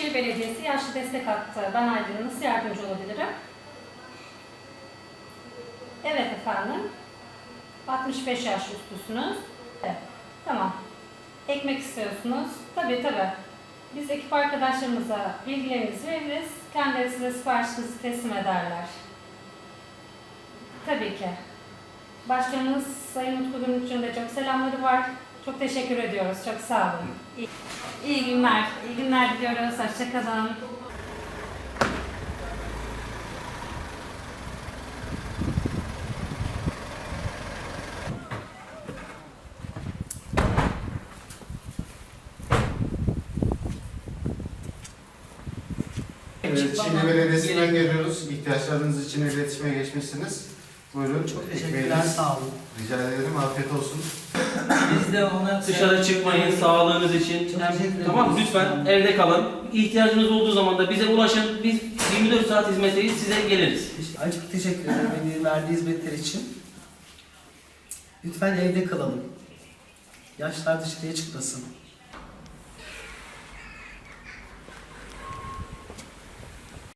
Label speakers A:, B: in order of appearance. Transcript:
A: Büyükşehir Belediyesi yaşlı destek hattı. Ben Aydın. Nasıl yardımcı olabilirim? Evet efendim. 65 yaş üstüsünüz. Evet. Tamam. Ekmek istiyorsunuz. Tabii tabii. Biz ekip arkadaşlarımıza bilgilerinizi veririz. Kendileri size siparişinizi teslim ederler. Tabii ki. Başkanımız Sayın Utku Gümrükçü'nün de çok selamları var. Çok teşekkür ediyoruz. Çok sağ olun. İyi, iyi günler. İyi günler diliyoruz. Hoşçakalın.
B: Evet, Çinli Belediyesi'nden geliyoruz. İhtiyaçlarınız için iletişime geçmişsiniz. Buyurun.
C: Çok teşekkürler,
B: ekmeğiniz.
C: sağ olun.
B: Rica ederim. Afiyet olsun.
C: Biz de ona
D: Dışarı çıkmayın sağlığınız için.
C: Çok teşekkür
D: tamam
C: ederiz.
D: lütfen evde kalın. İhtiyacınız olduğu zaman da bize ulaşın. Biz 24 saat hizmetteyiz. Size geliriz.
C: Ay çok teşekkür ederim beni verdiği hizmetler için. Lütfen evde kalalım. Yaşlar dışarıya çıkmasın.